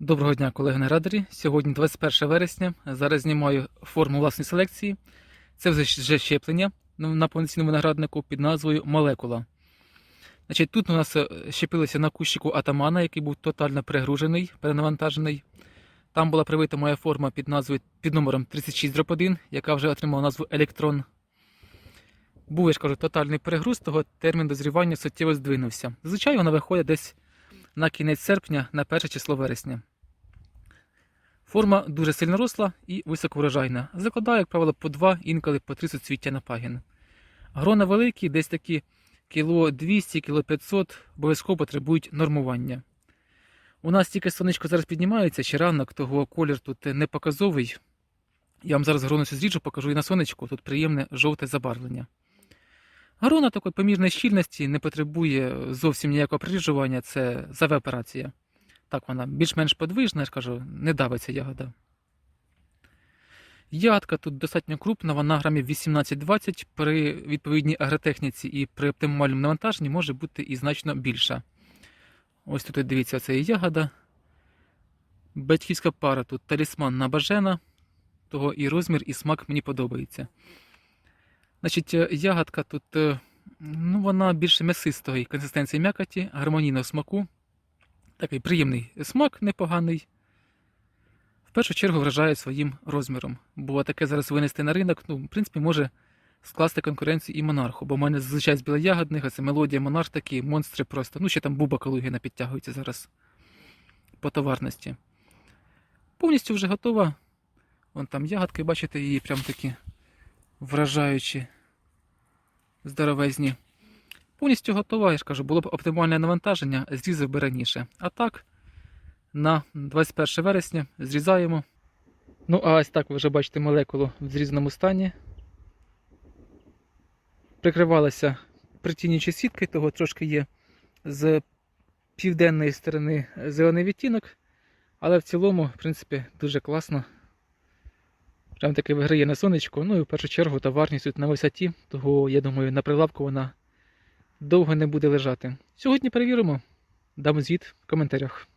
Доброго дня, колеги на радарі. Сьогодні 21 вересня. Зараз знімаю форму власної селекції. Це вже щеплення на повноцінному винограднику під назвою Молекула. Значить, Тут у нас е, щепилися на кущику атамана, який був тотально перегружений, перенавантажений. Там була привита моя форма під назвою під номером 36 1, яка вже отримала назву Електрон. Був, я ж кажу, тотальний перегруз, того термін дозрівання суттєво здвинувся. Зазвичай вона виходить десь на кінець серпня, на перше число вересня. Форма дуже сильно росла і високоврожайна. Закладає, як правило, по 2, інколи по 3 суцвіття на пагін. Грона великі, десь такі кіло 200, кіло 500, обов'язково потребують нормування. У нас тільки сонечко зараз піднімається, ще ранок, того колір тут не показовий. Я вам зараз грону цю зріджу, покажу і на сонечку, тут приємне жовте забарвлення. Грона такої помірної щільності не потребує зовсім ніякого приріжування, це зав операція. Так, вона більш-менш подвижна, я ж кажу, не давиться ягода. Ягодка тут достатньо крупна, вона грамів 18-20, при відповідній агротехніці і при оптимальному навантаженні може бути і значно більша. Ось тут дивіться, це і ягода. Батьківська пара тут талісман на бажена, того і розмір, і смак мені подобається. Значить, е, ягодка тут е, ну, вона більше м'ясистої консистенції м'якоті, гармонійного смаку. Такий приємний смак непоганий. В першу чергу вражає своїм розміром. Бо таке зараз винести на ринок, ну, в принципі, може скласти конкуренцію і монарху. Бо в мене зазвичай з білоягодних, а це мелодія монарх такі, монстри просто. Ну, ще там буба Калугіна підтягується зараз по товарності. Повністю вже готова. Вон там ягодки, бачите, її прям такі вражаючі, здоровезні. Повністю готова, я ж кажу, було б оптимальне навантаження, зрізав би раніше. А так, на 21 вересня зрізаємо. Ну, а ось так ви вже бачите молекулу в зрізаному стані. Прикривалася притінюючі сітки, того трошки є з південної сторони зелений відтінок, але в цілому, в принципі, дуже класно. Прям таки виграє на сонечку. Ну і в першу чергу товарність тут на висоті, того, я думаю, на прилавку вона довго не буде лежати. Сьогодні перевіримо. Дам звіт в коментарях.